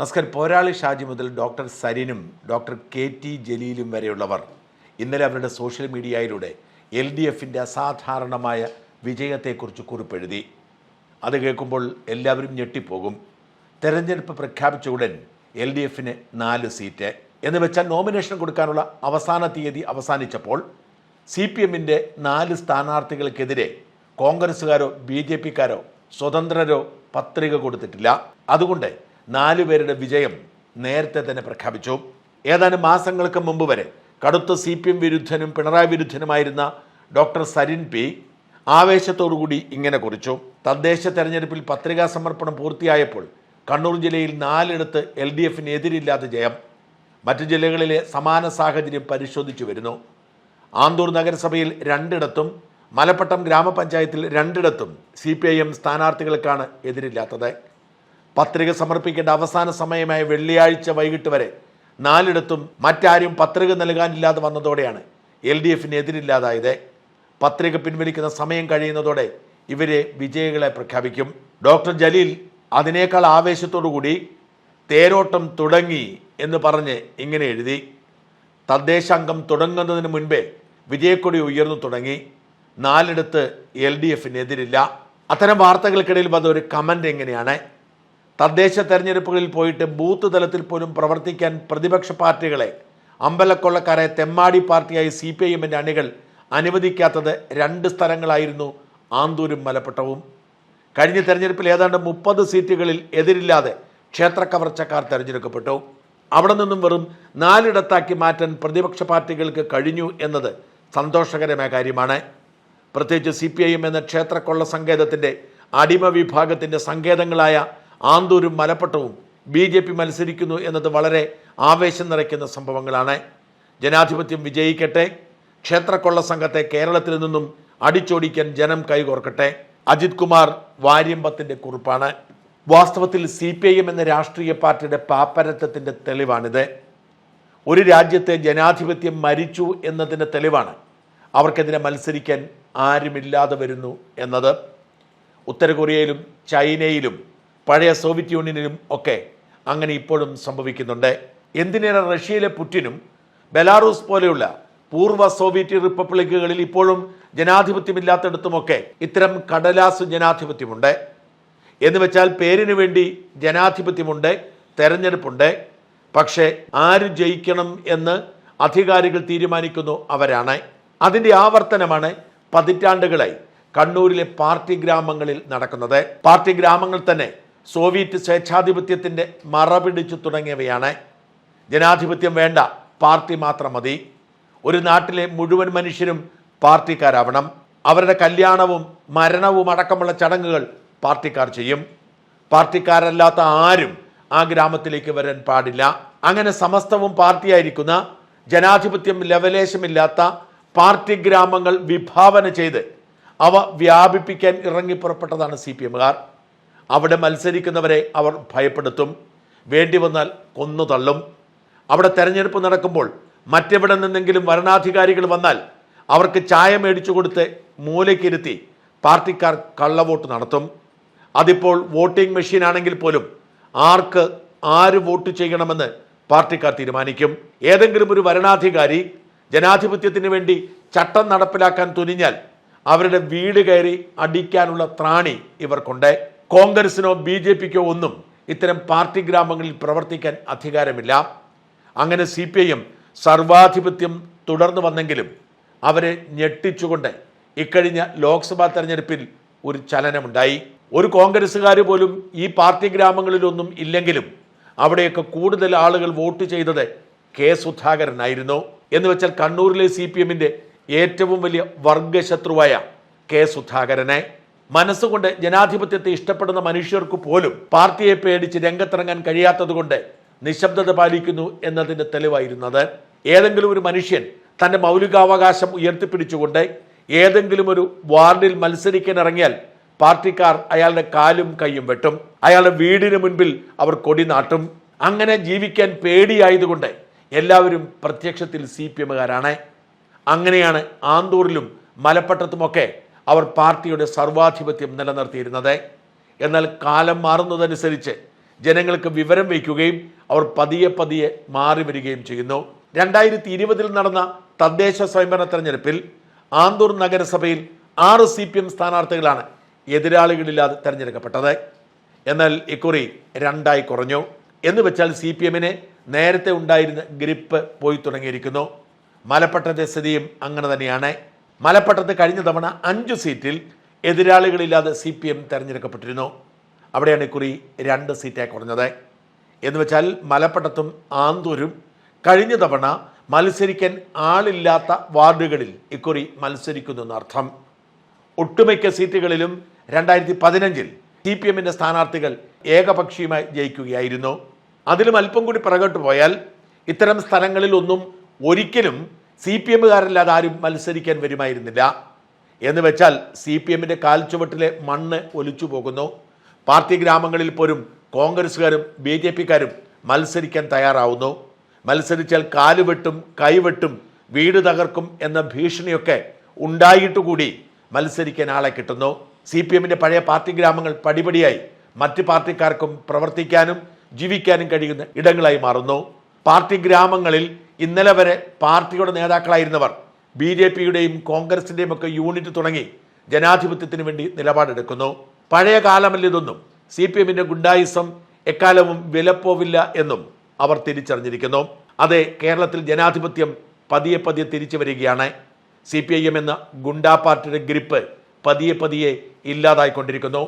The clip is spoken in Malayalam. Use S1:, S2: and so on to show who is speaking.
S1: നസ്കർ പോരാളി ഷാജി മുതൽ ഡോക്ടർ സരിനും ഡോക്ടർ കെ ടി ജലീലും വരെയുള്ളവർ. ഇന്നലെ അവരുടെ സോഷ്യൽ മീഡിയയിലൂടെ എൽ ഡി എഫിന്റെ അസാധാരണമായ വിജയത്തെക്കുറിച്ച് കുറിപ്പെഴുതി. അത് കേൾക്കുമ്പോൾ എല്ലാവരും ഞെട്ടിപ്പോകും. തെരഞ്ഞെടുപ്പ് പ്രഖ്യാപിച്ച ഉടൻ എൽ ഡി എഫിന് നാല് സീറ്റ്. എന്ന് വെച്ചാൽ നോമിനേഷൻ കൊടുക്കാനുള്ള അവസാന തീയതി അവസാനിച്ചപ്പോൾ സി പി എമ്മിന്റെ നാല് സ്ഥാനാർത്ഥികൾക്കെതിരെ കോൺഗ്രസ്സുകാരോ ബി ജെ പിക്കാരോ സ്വതന്ത്രരോ പത്രിക കൊടുത്തിട്ടില്ല. അതുകൊണ്ട് നാലു പേരുടെ വിജയം നേരത്തെ തന്നെ പ്രഖ്യാപിച്ചു. ഏതാനും മാസങ്ങൾക്ക് മുമ്പ് വരെ കടുത്ത സി പി എം വിരുദ്ധനും പിണറായി വിരുദ്ധനുമായിരുന്ന ഡോക്ടർ സരിൻ പി ആവേശത്തോടുകൂടി ഇങ്ങനെ കുറിച്ചു. തദ്ദേശ തെരഞ്ഞെടുപ്പിൽ പത്രികാ സമർപ്പണം പൂർത്തിയായപ്പോൾ കണ്ണൂർ ജില്ലയിൽ നാലിടത്ത് എൽ ഡി എഫിന് എതിരില്ലാത്ത ജയം. മറ്റു ജില്ലകളിലെ സമാന സാഹചര്യം പരിശോധിച്ചു വരുന്നു. ആന്തൂർ നഗരസഭയിൽ രണ്ടിടത്തും മലപ്പട്ടം ഗ്രാമപഞ്ചായത്തിൽ രണ്ടിടത്തും സി പി ഐ എം സ്ഥാനാർത്ഥികൾക്കാണ് എതിരില്ലാത്തത്. പത്രിക സമർപ്പിക്കേണ്ട അവസാന സമയമായ വെള്ളിയാഴ്ച വൈകിട്ട് വരെ നാലിടത്തും മറ്റാരും പത്രിക നൽകാനില്ലാതെ വന്നതോടെയാണ് എൽ ഡി എഫിന് എതിരില്ലാതായത്. പത്രിക പിൻവലിക്കുന്ന സമയം കഴിയുന്നതോടെ ഇവരെ വിജയികളെ പ്രഖ്യാപിക്കും. ഡോക്ടർ ജലീൽ അതിനേക്കാൾ ആവേശത്തോടുകൂടി തേരോട്ടം തുടങ്ങി എന്ന് പറഞ്ഞ് ഇങ്ങനെ എഴുതി. തദ്ദേശാംഗം തുടങ്ങുന്നതിന് മുൻപേ വിജയക്കൊടി ഉയർന്നു തുടങ്ങി. നാലിടത്ത് എൽ ഡി എഫിനെതിരില്ല അത്തരം വാർത്തകൾക്കിടയിൽ ഒരു കമന്റ് എങ്ങനെയാണ്? തദ്ദേശ തെരഞ്ഞെടുപ്പുകളിൽ പോയിട്ട് ബൂത്ത് തലത്തിൽ പോലും പ്രവർത്തിക്കാൻ പ്രതിപക്ഷ പാർട്ടികളെ അമ്പലക്കൊള്ളക്കാരെ തെമ്മാടി പാർട്ടിയായി സി പി ഐ എമ്മിന്റെ അണികൾ അനുവദിക്കാത്തത് രണ്ട് സ്ഥലങ്ങളായിരുന്നു ആന്തൂരും മലപ്പട്ടവും കഴിഞ്ഞ തെരഞ്ഞെടുപ്പിൽ ഏതാണ്ട് മുപ്പത് സീറ്റുകളിൽ എതിരില്ലാതെ ക്ഷേത്ര കവർച്ചക്കാർ തെരഞ്ഞെടുക്കപ്പെട്ടു. അവിടെ നിന്നും വെറും നാലിടത്താക്കി മാറ്റാൻ പ്രതിപക്ഷ പാർട്ടികൾക്ക് കഴിഞ്ഞു എന്നത് സന്തോഷകരമായ കാര്യമാണ്. പ്രത്യേകിച്ച് സി പി ഐ എം എന്ന ക്ഷേത്രക്കൊള്ള സങ്കേതത്തിന്റെ അടിമ വിഭാഗത്തിന്റെ സങ്കേതങ്ങളായ ആന്തൂരും മലപ്പട്ടവും ബി ജെ പി മത്സരിക്കുന്നു എന്നത് വളരെ ആവേശം നിറയ്ക്കുന്ന സംഭവങ്ങളാണ്. ജനാധിപത്യം വിജയിക്കട്ടെ. ക്ഷേത്രക്കൊള്ള സംഘത്തെ കേരളത്തിൽ നിന്നും അടിച്ചോടിക്കാൻ ജനം കൈകോർക്കട്ടെ. അജിത് കുമാർ വാര്യമ്പത്തിന്റെ കുറിപ്പാണ്. വാസ്തവത്തിൽ സി പി ഐ എം എന്ന രാഷ്ട്രീയ പാർട്ടിയുടെ പാപ്പരത്വത്തിന്റെ തെളിവാണിത്. ഒരു രാജ്യത്തെ ജനാധിപത്യം മരിച്ചു എന്നതിന്റെ തെളിവാണ്. അവർക്കെതിരെ മത്സരിക്കാൻ ആരുമില്ലാതെ വരുന്നു എന്നത്. ഉത്തര കൊറിയയിലും ചൈനയിലും പഴയ സോവിയറ്റ് യൂണിയനിലും ഒക്കെ അങ്ങനെ ഇപ്പോഴും സംഭവിക്കുന്നുണ്ട്. എന്തിനേറെ റഷ്യയിലെ പുറ്റിനും ബെലാറൂസ് പോലെയുള്ള പൂർവ സോവിയറ്റ് റിപ്പബ്ലിക്കുകളിൽ ഇപ്പോഴും ജനാധിപത്യമില്ലാത്തിടത്തുമൊക്കെ ഇത്തരം കടലാസ് ജനാധിപത്യമുണ്ട്. എന്ന് വെച്ചാൽ പേരിന് വേണ്ടി ജനാധിപത്യമുണ്ട് തെരഞ്ഞെടുപ്പുണ്ട്. പക്ഷേ ആര് ജയിക്കണം എന്ന് അധികാരികൾ തീരുമാനിക്കുന്നു അവരാണ്. അതിന്റെ ആവർത്തനമാണ് പതിറ്റാണ്ടുകളായി കണ്ണൂരിലെ പാർട്ടി ഗ്രാമങ്ങളിൽ നടക്കുന്നത്. പാർട്ടി ഗ്രാമങ്ങൾ തന്നെ സോവിയറ്റ് സ്വേച്ഛാധിപത്യത്തിന്റെ മറപിടിച്ചു തുടങ്ങിയവയാണ്. ജനാധിപത്യം വേണ്ട പാർട്ടി മാത്രം മതി. ഒരു നാട്ടിലെ മുഴുവൻ മനുഷ്യരും പാർട്ടിക്കാരാവണം. അവരുടെ കല്യാണവും മരണവും അടക്കമുള്ള ചടങ്ങുകൾ പാർട്ടിക്കാർ ചെയ്യും. പാർട്ടിക്കാരല്ലാത്ത ആരും ആ ഗ്രാമത്തിലേക്ക് വരാൻ പാടില്ല. അങ്ങനെ സമസ്തവും പാർട്ടിയായിരിക്കുന്ന ജനാധിപത്യം ലവലേശമില്ലാത്ത പാർട്ടി ഗ്രാമങ്ങൾ വിഭാവന ചെയ്ത് അവ വ്യാപിപ്പിക്കാൻ ഇറങ്ങി പുറപ്പെട്ടതാണ് സി പി എമ്മുകാർ. അവിടെ മത്സരിക്കുന്നവരെ അവർ ഭയപ്പെടുത്തും. വേണ്ടി വന്നാൽ കൊന്നു തള്ളും. അവിടെ തെരഞ്ഞെടുപ്പ് നടക്കുമ്പോൾ മറ്റെവിടെ നിന്നെങ്കിലും വരണാധികാരികൾ വന്നാൽ അവർക്ക് ചായ മേടിച്ചു കൊടുത്ത് മൂലയ്ക്കിരുത്തി പാർട്ടിക്കാർ കള്ളവോട്ട് നടത്തും. അതിപ്പോൾ വോട്ടിംഗ് മെഷീൻ ആണെങ്കിൽ പോലും ആർക്ക് ആര് വോട്ട് ചെയ്യണമെന്ന് പാർട്ടിക്കാർ തീരുമാനിക്കും. ഏതെങ്കിലും ഒരു വരണാധികാരി ജനാധിപത്യത്തിന് വേണ്ടി ചട്ടം നടപ്പിലാക്കാൻ തുനിഞ്ഞാൽ അവരുടെ വീട് കയറി അടിക്കാനുള്ള ത്രാണി ഇവർക്കുണ്ട്. കോൺഗ്രസിനോ ബി ജെ പിക്കോ ഒന്നും ഇത്തരം പാർട്ടി ഗ്രാമങ്ങളിൽ പ്രവർത്തിക്കാൻ അധികാരമില്ല. അങ്ങനെ സി പി ഐ എം സർവാധിപത്യം തുടർന്നു വന്നെങ്കിലും അവരെ ഞെട്ടിച്ചുകൊണ്ട് ഇക്കഴിഞ്ഞ ലോക്സഭാ തെരഞ്ഞെടുപ്പിൽ ഒരു ചലനമുണ്ടായി. ഒരു കോൺഗ്രസ്സുകാർ പോലും ഈ പാർട്ടി ഗ്രാമങ്ങളിലൊന്നും ഇല്ലെങ്കിലും അവിടെയൊക്കെ കൂടുതൽ ആളുകൾ വോട്ട് ചെയ്തത് കെ സുധാകരനായിരുന്നു. എന്ന് വെച്ചാൽ കണ്ണൂരിലെ സി പി ഏറ്റവും വലിയ വർഗശത്രുവായ കെ സുധാകരനെ. മനസ്സുകൊണ്ട് ജനാധിപത്യത്തെ ഇഷ്ടപ്പെടുന്ന മനുഷ്യർക്ക് പോലും പാർട്ടിയെ പേടിച്ച് രംഗത്തിറങ്ങാൻ കഴിയാത്തതുകൊണ്ട് നിശബ്ദത പാലിക്കുന്നു എന്നതിന്റെ തെളിവായിരുന്നത് ഏതെങ്കിലും ഒരു മനുഷ്യൻ തന്റെ മൗലികാവകാശം ഉയർത്തിപ്പിടിച്ചുകൊണ്ട് ഏതെങ്കിലും ഒരു വാർഡിൽ മത്സരിക്കാൻ ഇറങ്ങിയാൽ പാർട്ടിക്കാർ അയാളുടെ കാലും കൈയും വെട്ടും. അയാളുടെ വീടിന് മുൻപിൽ അവർ കൊടി നാട്ടും. അങ്ങനെ ജീവിക്കാൻ പേടിയായതുകൊണ്ട് എല്ലാവരും പ്രത്യക്ഷത്തിൽ സി പി എമ്മുകാരാണ്. അങ്ങനെയാണ് ആന്തൂരിലും മലപ്പട്ടത്തുമൊക്കെ അവർ പാർട്ടിയുടെ സർവാധിപത്യം നിലനിർത്തിയിരുന്നത്. എന്നാൽ കാലം മാറുന്നതനുസരിച്ച് ജനങ്ങൾക്ക് വിവരം വയ്ക്കുകയും അവർ പതിയെ പതിയെ മാറി വരികയും ചെയ്യുന്നു. രണ്ടായിരത്തി ഇരുപതിൽ നടന്ന തദ്ദേശ സ്വയംഭരണ തെരഞ്ഞെടുപ്പിൽ ആന്തൂർ നഗരസഭയിൽ ആറ് സി പി എം സ്ഥാനാർത്ഥികളാണ് എതിരാളികളില്ലാതെ തെരഞ്ഞെടുക്കപ്പെട്ടത്. എന്നാൽ ഇക്കുറി രണ്ടായി കുറഞ്ഞു. എന്ന് വെച്ചാൽ സി പി എമ്മിന് നേരത്തെ ഉണ്ടായിരുന്ന ഗ്രിപ്പ് പോയി തുടങ്ങിയിരിക്കുന്നു. മലപ്പട്ടത്തെ സ്ഥിതിയും അങ്ങനെ തന്നെയാണ്. മലപ്പട്ടത്ത് കഴിഞ്ഞ തവണ അഞ്ച് സീറ്റിൽ എതിരാളികളില്ലാതെ സി പി എം തെരഞ്ഞെടുക്കപ്പെട്ടിരുന്നു. അവിടെയാണ് ഇക്കുറി രണ്ട് സീറ്റായി കുറഞ്ഞത്. എന്ന് വെച്ചാൽ മലപ്പട്ടത്തും ആന്തൂരും കഴിഞ്ഞ തവണ മത്സരിക്കാൻ ആളില്ലാത്ത വാർഡുകളിൽ ഇക്കുറി മത്സരിക്കുന്നു എന്നർത്ഥം. ഒട്ടുമിക്ക സീറ്റുകളിലും രണ്ടായിരത്തി പതിനഞ്ചിൽ സി പി എമ്മിന്റെ സ്ഥാനാർത്ഥികൾ ഏകപക്ഷീയമായി ജയിക്കുകയായിരുന്നു. അതിലും അല്പം കൂടി പിറകോട്ട് പോയാൽ ഇത്തരം സ്ഥലങ്ങളിലൊന്നും ഒരിക്കലും സി പി എമ്മുകാരല്ലാതെ ആരും മത്സരിക്കാൻ വരുമായിരുന്നില്ല. എന്ന് വെച്ചാൽ സി പി എമ്മിന്റെ കാൽച്ചുവട്ടിലെ മണ്ണ് ഒലിച്ചു പോകുന്നു. പാർട്ടി ഗ്രാമങ്ങളിൽ പോലും കോൺഗ്രസ്സുകാരും ബി ജെ പിക്കാരും മത്സരിക്കാൻ തയ്യാറാവുന്നു. മത്സരിച്ചാൽ കാലുവെട്ടും കൈവെട്ടും വീട് തകർക്കും എന്ന ഭീഷണിയൊക്കെ ഉണ്ടായിട്ട് കൂടി മത്സരിക്കാൻ ആളെ കിട്ടുന്നു. സി പി എമ്മിന്റെ പഴയ പാർട്ടി ഗ്രാമങ്ങൾ പടിപടിയായി മറ്റ് പാർട്ടിക്കാർക്കും പ്രവർത്തിക്കാനും ജീവിക്കാനും കഴിയുന്ന ഇടങ്ങളായി മാറുന്നു. പാർട്ടി ഗ്രാമങ്ങളിൽ ഇന്നലെ വരെ പാർട്ടിയുടെ നേതാക്കളായിരുന്നവർ ബി ജെ പിയുടെയും കോൺഗ്രസിന്റെയും ഒക്കെ യൂണിറ്റ് തുടങ്ങി ജനാധിപത്യത്തിന് വേണ്ടി നിലപാടെടുക്കുന്നു. പഴയ കാലമല്ല ഇതൊന്നും. സി പി എമ്മിന്റെ ഗുണ്ടായിസം എക്കാലവും വിലപ്പോവില്ല എന്നും അവർ തിരിച്ചറിഞ്ഞിരിക്കുന്നു. അതെ കേരളത്തിൽ ജനാധിപത്യം പതിയെ പതിയെ തിരിച്ചു വരികയാണ്. സി പി ഐ എം എന്ന ഗുണ്ടാ പാർട്ടിയുടെ ഗ്രിപ്പ് പതിയെ പതിയെ ഇല്ലാതായിക്കൊണ്ടിരിക്കുന്നു.